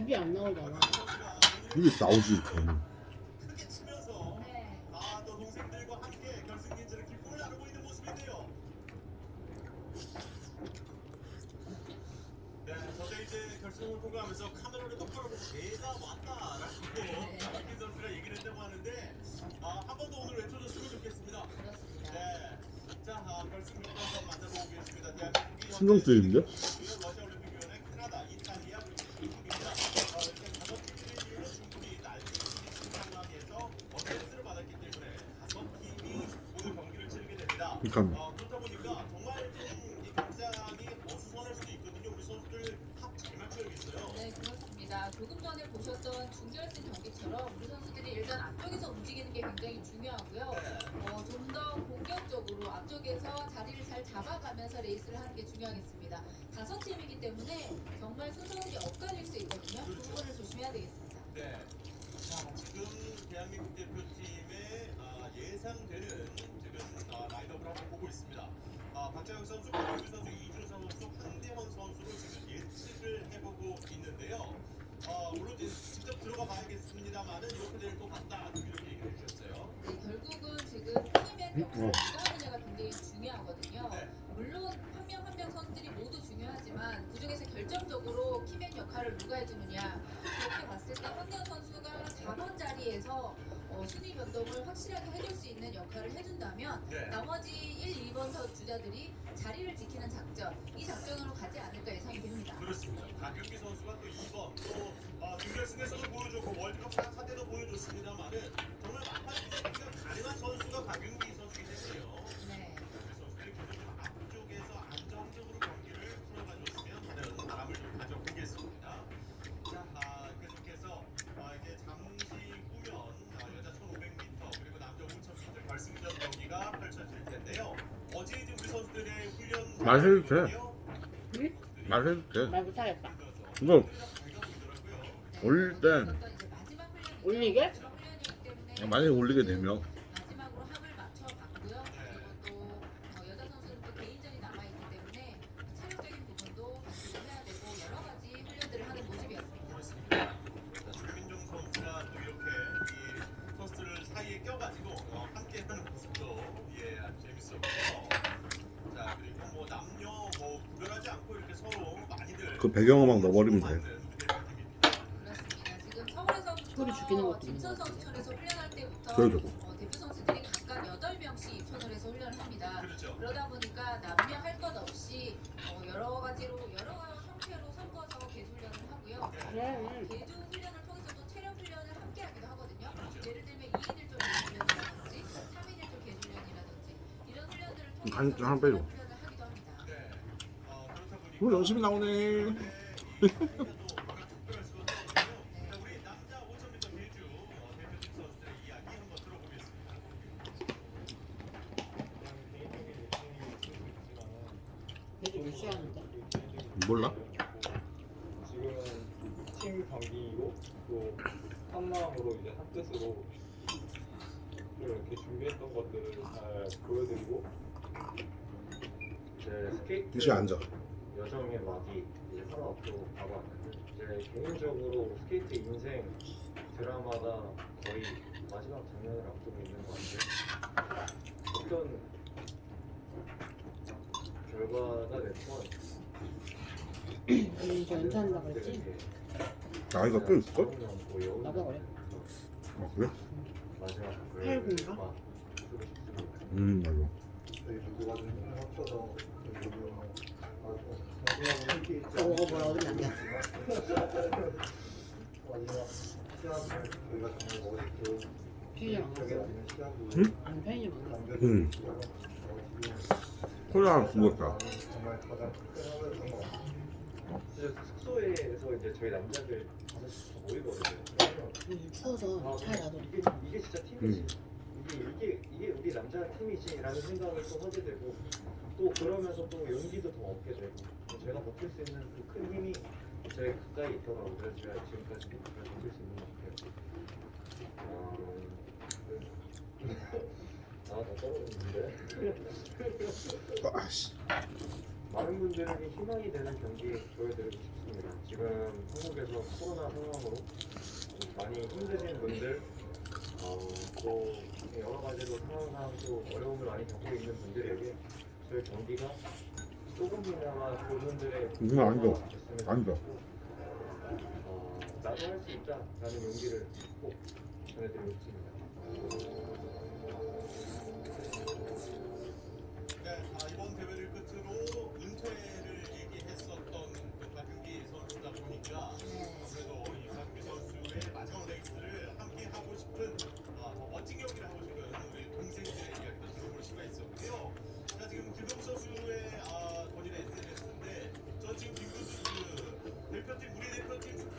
입이 안 나오잖아. 이게 나오지. 대한민국이 신경 쓰이는데? 야 있어요. 네, 그렇습니다. 조금 전에 보셨던 준결승 경기처럼 우리 선수들이 일단 앞쪽에서 움직이는 게 굉장히 중요하고요. 네. 어, 좀 더 공격적으로 앞쪽에서 자리를 잘 잡아가면서 레이스를 하는 게 중요하겠습니다. 다섯 팀이기 때문에 정말 순서들이 엇갈릴 수 있거든요. 그 부분을 조심해야 되겠습니다. 네. 자, 지금 대한민국 대표팀의 아, 예상되는 지금 아, 라인업을 한번 보고 있습니다. 아, 박자영 선수, 박영규 선수, 이준성 선수, 황대헌 선수로 지금 예측을 해보고 있는데요. 아, 물론 이제 직접 들어가 봐야겠습니다만은 이렇게 될 것 같다 이렇게 얘기해 주셨어요. 네, 결국은 지금 팀의 어. 누가 하느냐가 굉장히 중요하거든요. 네. 물론 한 명 한 명 선수들이 모두 중요하지만 그중에서 결정적으로 키맨 역할을 누가 해주느냐 그렇게 봤을 때 황대현 선수가 4번 자리에서 어, 순위 변동을 확실하게 해줄 수 있는 역할을 해준다면 네. 나머지 1, 2번 선 주자들이 자리를 지키는 작전 이 작전으로 가지 않을까 예상이 됩니다. 그렇습니다. 박윤기 선수가 또 2번 또 어, 준결승에서도 보여줬고 월드컵 4차 때도 보여줬습니다만은 정말 막판에 가능한 선수가 박윤기 선수이기 때문에요. 네. 선수들이 계속 앞쪽에서 안정적으로 경기를 풀어가줬으면 하는 바람을 좀 가져보겠습니다. 자, 아, 계속해서 아, 이제 잠시 후면 아, 여자 1,500m 그리고 남자 5,000m 결승전 경기가 펼쳐질 텐데요. 어제 이제 우리 선수들의 훈련 말해도 돼. 응? 말해도 돼. 말 못하겠다. 이거 올릴 때. 올리게? 만약에 올리게 되면 어, 사이에 껴가지고 어, 함께하는 모습도 예 아주 재밌었고요. 자 그리고 뭐 남녀 뭐 구별하지 않고 이렇게 서로 많이들 그 배경음악 넣어버리면 돼. 소리 죽이는 것도 있는 것 같아요. 선수촌에서 훈련할 때부터 그래도 되고. 어, 대표 선수들이 각각 8명씩 입선을 해서 훈련을 합니다. 그러다 보니까 남녀 할 것 없이 어, 여러 가지로 여러 형태로 섞어서 개수 훈련을 하고요. 그래. 개주 훈련을 통해서도 체력 훈련을 함께 하기도 하거든요. 예를 들면 2인일조 개주 훈련이라든지 3인일조 개주 훈련이라든지 이런 훈련들을 통해서 간- 하나 빼줘. 훈련을 하기도 합니다. 네. 어, 그렇다 보니까 오, 열심히 나오네. 이 특별할 수가 없거든요. 자, 우리 남자 5,000m 대주 어, 대표팀 선수들의 이야기 한번 들어보겠습니다. 얘도 몇 시간인데? 몰라? 지금은 팀 경기이고 또 한마음으로 이제 한 뜻으로 이렇게 준비했던 것들을 잘 보여드리고 이제 스케이트 앉아. 여정의 막이 이제 하나 앞으로 다가왔는데 이제 개인적으로 스케이트 인생 드라마가 거의 마지막 장면을 앞두고 있는 것 같아요. 어떤 결과가 됐건 음, 저 연차한다 그랬지? 나이가 꽤 있을걸? 나보다 그래. 아 그래? 마지막 팔군가? 음 맞아. 저거 뭐라 안 갔어? 응? 아니. 콜라 하나 죽었다. 이제 숙소에서 이제 저희 남자들 다섯이 다 모이거든요. 음, 추워서 차에 놔둬. 이게 이게 진짜 팀이지. 이게 이게 이게 우리 남자 팀이지라는 생각을 또 하게 되고 또 그러면서 또 용기도 더 얻게 되고 제가 버틸 수 있는 그 큰 힘이 저희 가까이 있더라고요. 그래서 제가 지금까지 잘 버틸 수 있는 것 같아요. 아, 아나 떨어졌는데. 아씨. 많은 분들에게 희망이 되는 경기 보여드리고 싶습니다. 지금 한국에서 코로나 상황으로 많이 힘드신 분들 어, 또 여러 가지로 상황상 또 어려움을 많이 겪고 있는 분들에게 저희 경기가 조금이나마 음, 안 줘. 됐으면 안 줘. 좋겠고, 어, 나도 할 수 있다라는 용기를 꼭 전해드리고 싶습니다. 네, 아, 이번 대회를 끝으로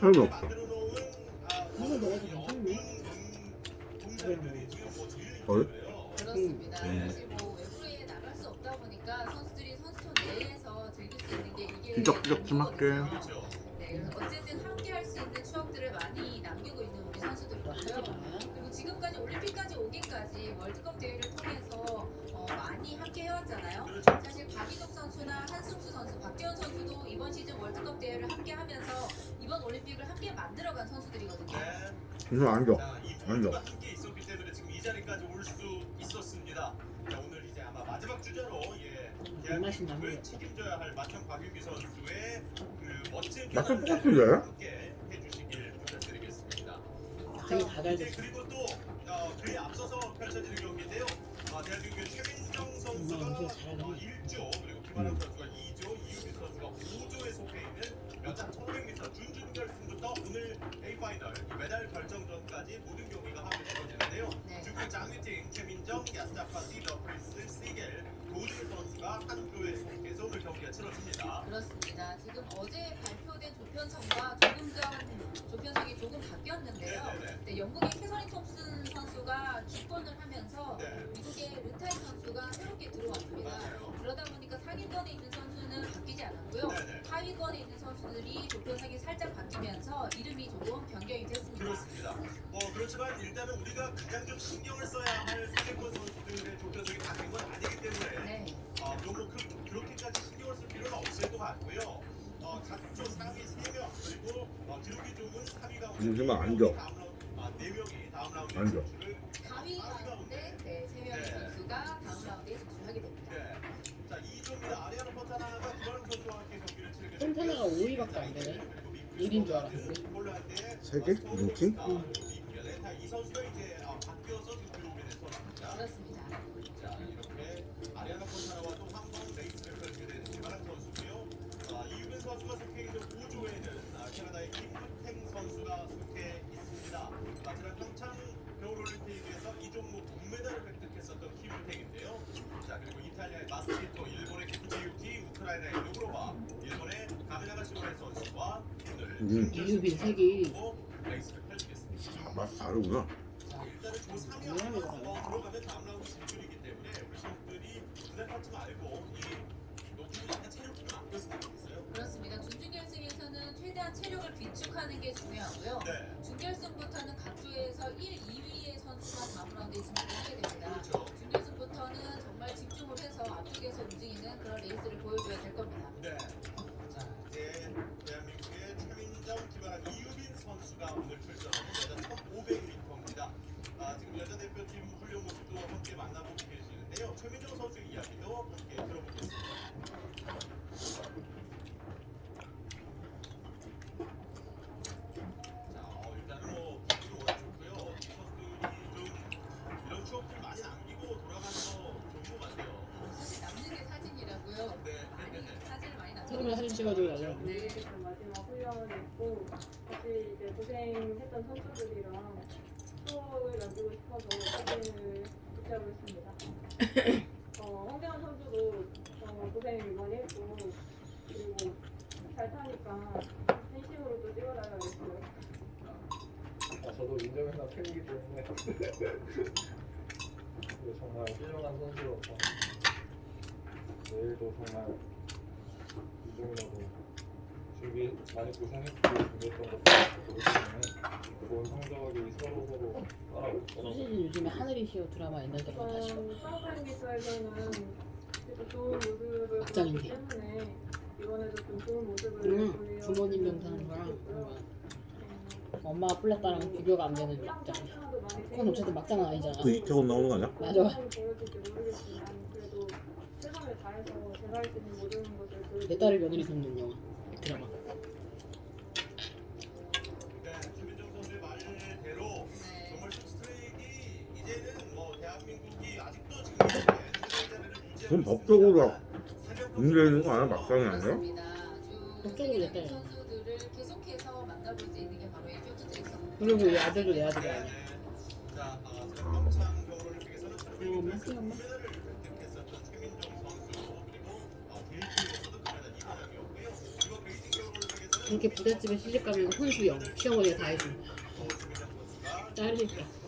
뭐 제일 헐? 있고요. 그렇습니다. 음. 사실 뭐 외부에 나갈 수 없다 보니까 선수들이 선수촌 내에서 즐길 수 있는 게 이게 삐적삐적 좀 할게. 그렇죠. 네, 그래서 어쨌든 함께 할 수 있는 추억들을 많이 남기고 있는 우리 마. 그리고 지금까지 올림픽까지 오기까지 월드컵 대회를 통해서 어, 많이 함께 해왔잖아요. 사실 박인욱 선수나 한승수 선수, 박지원 선수도 이번 시즌 월드컵 대회를 함께 하면서 올림픽을 함께 만들어간 선수들이거든요. 네. 이거 안 줘. 자, 이두 아니죠. 분과 함께 있었기 때문에 지금 이 자리까지 올 수 있었습니다. 자, 오늘 이제 아마 마지막 주자로 예, 대한민국을 거. 책임져야 할 마천 박윤기 선수의 그 멋진 경기를 똑같은데? 함께 해주시길 부탁드리겠습니다. 다 이제 달렸어. 그리고 또 어, 그에 앞서서 펼쳐지는 경기인데요. 아, 대한민국의 최민정 선수가 음, 엄청 잘하네. 어, 1조 그리고 김하람 선수가 준준 결승부터 오늘 A 파이널 이 메달 결정전까지 모든 경기가 함께 벌어지는 데요. 네. 중국 장유팅, 최민정, 야스타파티, 더프리스, 시겔, 도질 선수가 한 조에 속해서 오늘 경기가 치러집니다. 그렇습니다. 지금 어제 발표된 조편성과 조금 전 조편성이 조금 바뀌었는데요. 네네네. 네, 영국의 캐서린 톰슨 선수가 기권을 하면서 네. 미국의 르타인 선수가 새롭게 들어왔습니다. 맞아요. 그러다 보니까 상위권에 있는 선수는 바뀌지 않았고요. 네네. 하위권에 있는 선수들이 조편성이 살짝 바뀌면서 이름이 조금 변경이 됐습니다. 그렇습니다. 뭐 그렇지만 일단은 우리가 가장 좀 신경을 써야 할 상위권 선수들의 조편성이 바뀐 건 아니기 때문에 네, 어, 너무 그, 그렇게까지 신경을 쓸 필요는 없을 것 같고요. 어, 각조 상위 3명 그리고 어, 기록이 좋은 3위 가운데 네 다음 라운드, 아, 4명이 다음 라운드 안 줘. 진출을 4위 가운데 네, 3명의 네. 선수가 다음 라운드에 진출하게 됩니다. 네. 자, 2조입니다. 아리아나 폰타나가 김하름 선수와 함께 경기를 치르게 폰타나가 5위밖에 안 되네. 1인 줄 알았는데. 세 개? 링킹? 이 선수가 이제 아, 바뀌어서 지금 들어오게 된 선수입니다. 그렇습니다. 자 이렇게 아리아나 폰타나와 또한번 레이스를 펼치게 된 김하랑 선수고요. 아, 이유빈 선수가 속해 있는 5조에는 아, 캐나다의 김태행 선수가 속해 있습니다. 아, 지난 평창 겨울올림픽에서 이 종목 금메달을 획득했었던 김태행인데요. 자 그리고 이탈리아의 마스키토, 일본의 구지유키, 우크라이나의 누브로바, 일본의 가미나가 시오레 선수와 오늘 음. 이유빈 색이 레이스를 펼치겠습니다. 아, 맛 다르구나. 그렇습니다. 준결승에서는 최대한 체력을 비축하는 게 중요하고요. 네, 준결승부터는 각 조에서 1, 2위의 선수가 다음 라운드에 진출하게 됩니다. 그렇죠. 준결승부터는 정말 집중을 해서 앞쪽에서 움직이는 그런 레이스를 보여줘야 될 겁니다. 네. 자, 이제 대한민국의 최민정, 김아랑, 이유빈 선수가 오늘 여자 1500m입니다. 아, 지금 여자 대표팀 훈련 모습도 함께 만나보고 계시는데요. 최민정 선수의 이야기도 함께 들어보겠습니다. 자, 어, 뭐 사진이라고요. 네, 네, 네. 사진을 많이 처음에 남겨요. 사진 찍어줘야죠. 네. 마지막 훈련했고 같이 이제 고생했던 선수들이랑 추억을 남기고 싶어서 사진을 붙여고 있습니다. 어, 황대현 선수도 어, 고생 많이 했고 그리고 잘 타니까 팬심으로 또 찍어달라고 아, 저도 인정해서 팬이기 때문에 그리고 정말 훌륭한 선수로서 내일도 정말 이종이라고 준비 많이 고생했고 준비했던 것도 때문에 좋은 성적이 서로 서로 수진이 요즘에 하늘이 시오 드라마 옛날 드라마 다시 봐. 우선 1500m에서는 또 좋은 모습을 막장인데. 때문에 이번에도 좀 좋은 모습을 응, 보여주셨으면 부모님 영상인 거랑. 엄마가 플랫바랑 비교가 안 되는 막장. 그건 어쨌든 막장은 아니잖아. 그 이태원 나오는 거 아니야? 맞아. 보여줄지 모르겠지만 그래도 최선을 다해서 제가 할 수 있는 모든 것을 내 딸을 며느리 돕는 영화 그럼 법적으로 있습니다. 문제 있는 거 아니야? 막상이. 아주 법적으로 쇼트트랙 선수. 그리고 이 아들도 내 아들이 네, 아니야. 어, 어, 데이트에서도 금메달 2관왕이었고요. 그리고 베이징 겨울올림픽에서는 이렇게 부잣집에 시집 가면 혼수 영 시어머니가 다 어, 선수가 딸이니까.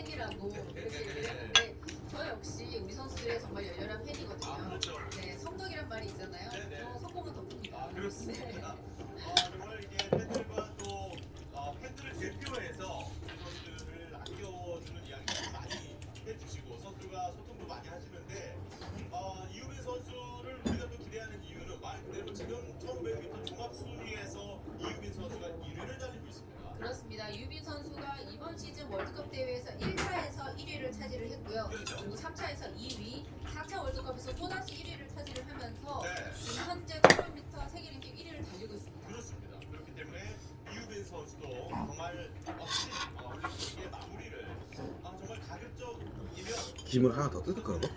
팬이라고 그렇게 얘기를 했는데 저 역시 우리 선수들의 정말 열렬한 아, 팬이거든요. 네, 성덕이란 말이 있잖아요. 저 성공은 덕분이다. 아, 그렇습니다. 네. 어, 정말 이게 팬들과 또 어, 팬들을 대표해서 선수들을 아껴주는 이야기를 많이 해주시고 선수들과 소통도 많이 하시는데 어, 이우빈 선수를 우리가 또 기대하는 이유는 말 그대로 지금 1500m 종합 순위에서 이우빈 선수가 1위를 달리고 있습니다. 그렇습니다. 유빈 선수가 이번 시즌 월드컵 대회에서 1차에서 1위를 차지를 했고요. 그렇죠. 그리고 3차에서 2위, 4차 월드컵에서 또다시 1위를 차지를 하면서 네. 지금 현재 800m 세계 랭킹 1위를 달리고 있습니다. 그렇습니다. 그렇기 때문에 이우빈 선수도 정말 멋진 어, 올림픽의 마무리를 아, 정말 가급적 이면 김을 하나 더 뜯을까 봐?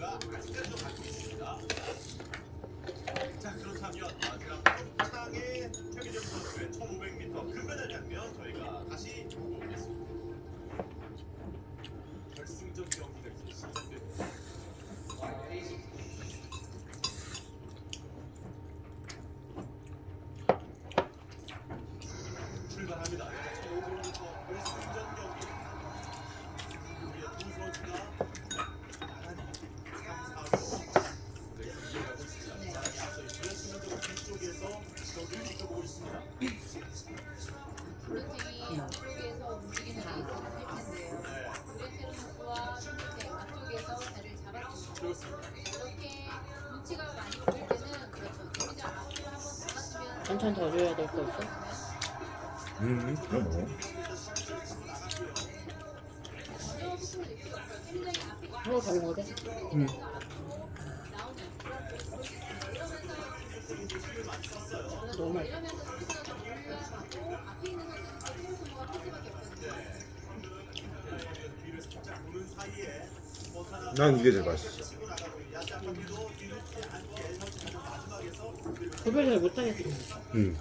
가 아직까지도 갖고 있습니다. 자 그렇다면 아, 지난 평창의 최민정 선수의 1500m 금메달 장면 저희가 다시 보고 오겠습니다. 반찬 더 줘야 될 거 있어? 음, 그럼 뭐. 음. 나오는 그런 모습을 이러면서 너무 맛있어. 이 난 이게 제일 맛있어. 구별 잘 못하겠어. 음.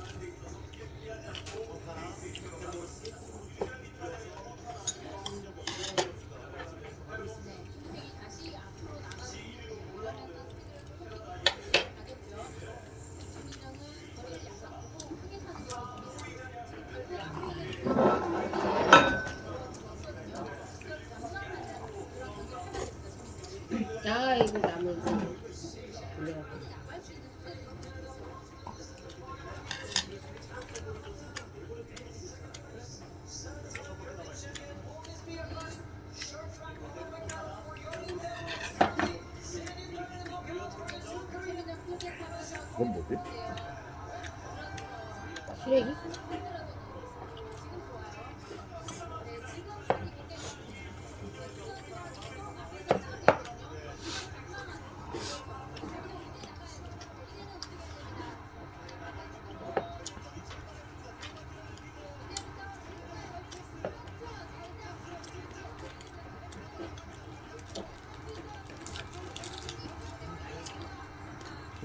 네, 다시 앞으로 나가서 올라가면서 스피드를 가겠죠. 김민정은 거리를 약간 보고 크게 차는 거 아 이거 나물 올려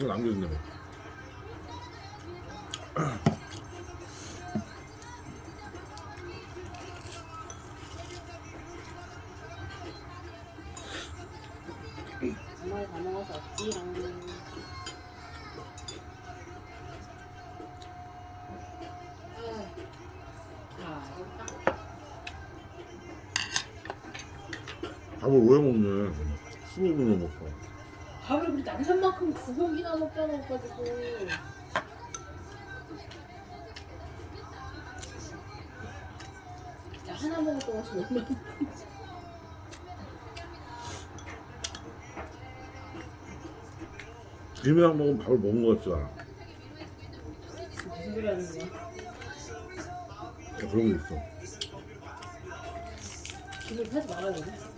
이거 남겨준다며. 밥을 왜 먹냐? 수육을 먹고. 밥을 우리 남산만큼 두 공기나 먹잖아 지금. 야 하나 먹을 동안 지금 얼마나 김이랑 먹으면 밥을 못 먹었잖아. 무슨 소리 하는 거야? 그런 게 있어. 기분 타지 말아야 되나?